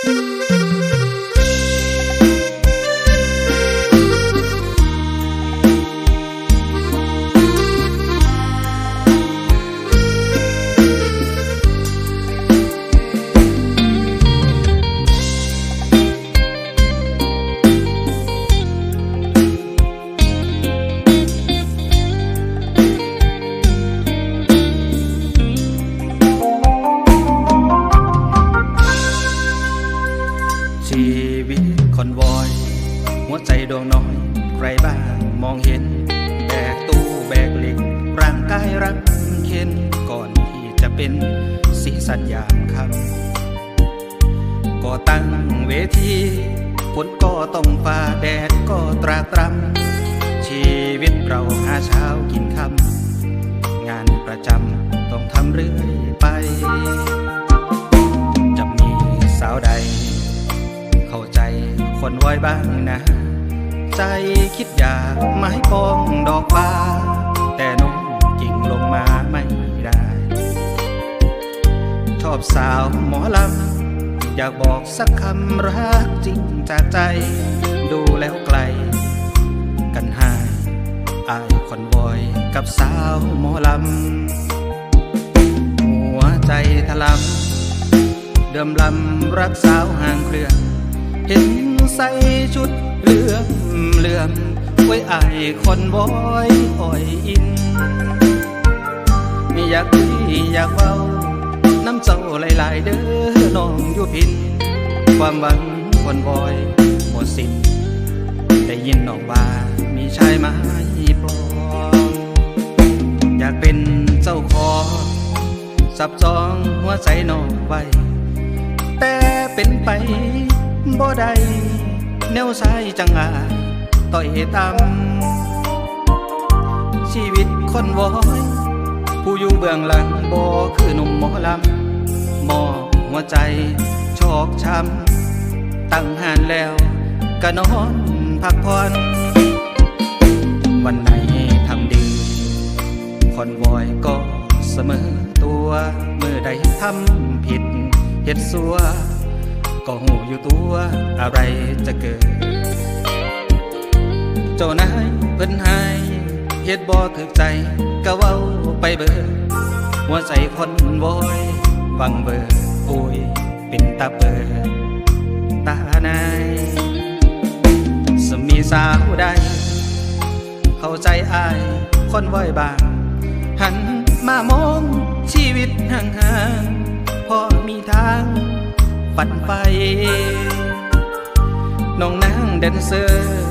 ชี ดวงน้อยใครบ้างมองเห็น แบกตู้แบกเหล็ก ร่างกายรักเข็นก่อนที่จะเป็นสีสันยามคำก็ตั้งเวทีฝนก็ต้องฝ่าแดดก็ตรากตรำชีวิตเราหาเช้ากินค่ำงานประจำต้องทำเรื่อยไปจะมีสาวใด เข้าใจคนไว้บ้างนะ ใจคิดอยากไม้ปองดอกฟ้าแต่น้องกิ่งลงมาไม่ได้ ชอบสาวหมอลำ อยากบอกสักคำรักจริงจากใจ ดูแล้วไกล กันหายอายคนวอยกับสาวหมอลำ หัวใจถลำเดิมลำรักสาวห่างเครื่อง เห็นใส่ชุดเหลื่อมเหลื่อมไว้อายคนบอยอ่อยอินอยากคุยอยากเว้า น้ำเจ้าหลายๆเด้อน้องอยู่พิน ความหวังคนบอยหมดสิ้นได้ยินน้องว่ามีชายมาปลอมอยากเป็นเจ้าของสับจองหัวใจน้องไว้แต่เป็นไป บ่ได้แนวสายจังอาต่อยตำชีวิตคนวอย ผู้อยู่เบื้องหลังบ่คือหนุ่มหมอลำหมอหัวใจชอกช้ำตั้งหานแล้วก็นอนพักผ่อนวันไหนทำดีคนวอยก็เสมอตัวเมื่อใดทำผิดเฮ็ดสัว ก็หูอยู่ตัวอะไรจะเกิด เจ้านายเพิ่นให้เฮ็ดบ่ถึกใจก็เว้าไปเบิดหัวใจคนวอยฟังเบิดโอ้ยเป็นตาเปิดตานายสมีสาวใดเข้าใจอายคนว้อยบาง หันมามองชีวิตห่างๆพอมีทาง ฝันไป น้องนางแดนเซอร์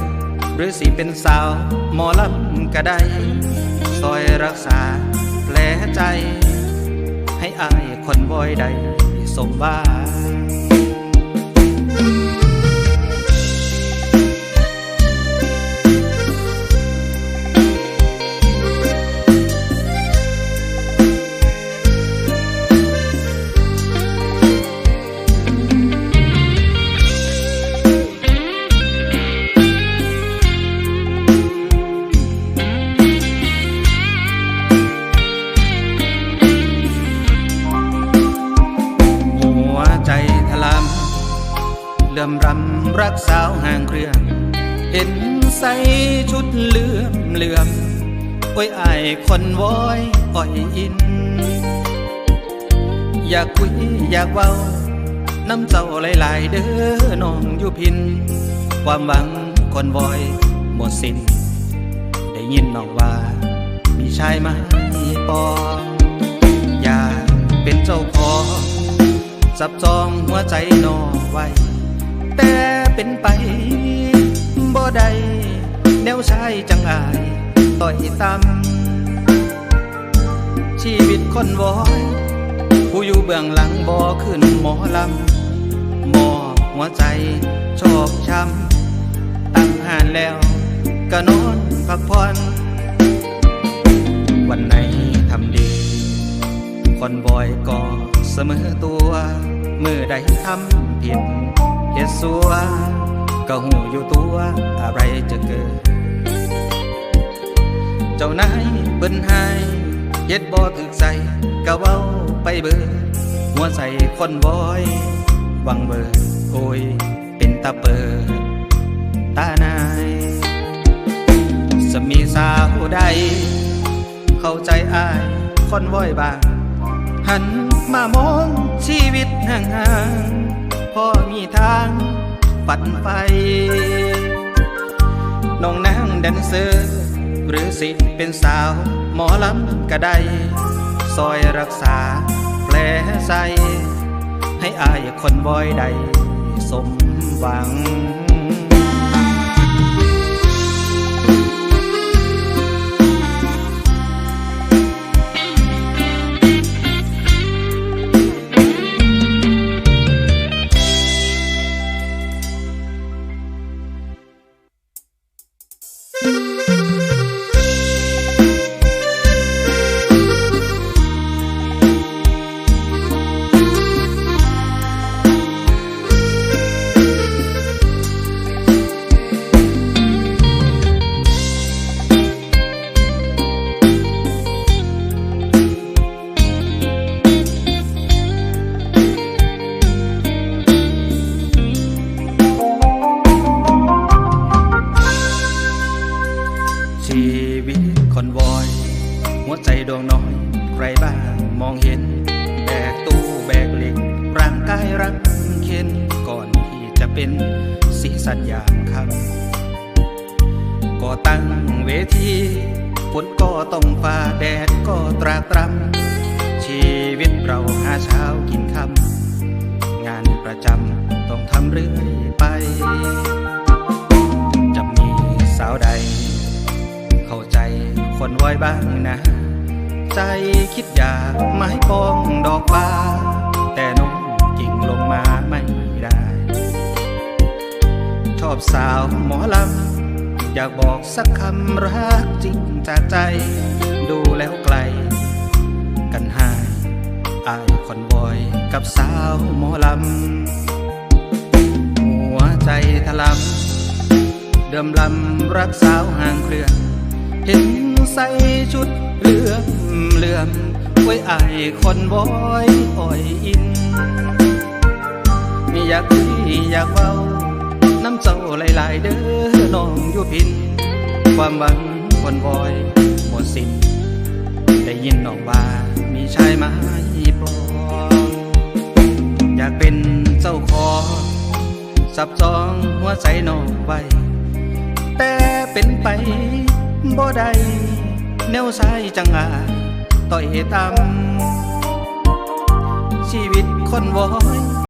หรือสิเป็นสาวหมอลำก็ได้ซอยรักษาแผลใจ ให้อายคนบอยใดสมบ้าำรำรักสาวห่างเครื่อง เห็นใส่ชุดเหลื่อมเหลื่อมโอ้ยอายคนวอยอ่อยอิน อยากคุยอยากเว้า น้ำเจ้าหลาย ๆ เด้อน้องอยู่พิน ความหวังคนวอยหมดสิ้น ได้ยินน้องว่า มีชายมาปองอยากเป็นเจ้าของจับจองหัวใจน้องไว้ แต่เป็นไปบ่ได้แนวชายจังอายต่อยตำชีวิตคนวอยผู้อยู่เบื้องหลังบ่ขึ้นหมอลำหมอหัวใจชอกช้ำตั้งหานแล้วก็นอนพักผ่อนวันไหนทำดี คนบอยก็เสมอตัว เมื่อใดทำผิด เฮ็ดสัวก็หูอยู่ตัวอะไรจะเกิด เจ้านายเปิ้นให้เฮ็ดบ่ถึกใจก็เว้าไปเบิดหัวใจคนบอยวังเบิดโอยเป็นตาเปิดตานายสมีสาวใด เข้าใจอายคนว้อยบาง หันมามองชีวิตห่างๆ พอมีทางฝันไปน้องนางแดนเซอร์หรือสิเป็นสาวหมอลำก็ได้ซอยรักษาแผลใสให้อายคนบอยใดสมหวัง เข็นก่อนที่จะเป็นสีสันอย่างคำก็ตั้งเวทีฝนก็ต้องฝ่าแดดก็ตรากตรำชีวิตเราหาเช้ากินค่ำงานประจำต้องทำเรื่อยไป จะมีสาวใด เข้าใจคนไว้บ้างนะ ใจคิดอยากไม้ปองดอกฟ้าน อบสาวหมอลำ อยากบอกสักคำรักจริงจากใจ ดูแล้วไกล กันหายอายคนบอยกับสาวหมอลำ หัวใจถลำเดิมลำรักสาวห่างเคลื่อนเห็นใส่ชุดเหลือมเหลื่อมไว้อายคนบอยอ่อยอิน ไม่อยากคุยอยากเว้า น้ำเจ้าหลาย ๆ เด้อน้องอยู่พิน ความหวังคนบอยหมดสิ้นได้ยินน้องว่ามีชายมาให้ปลอมอยากเป็นเจ้าของสับจองหัวใจน้องไว้แต่เป็นไปบ่ได้แนวสายจังอาต่อยตำชีวิตคนวอย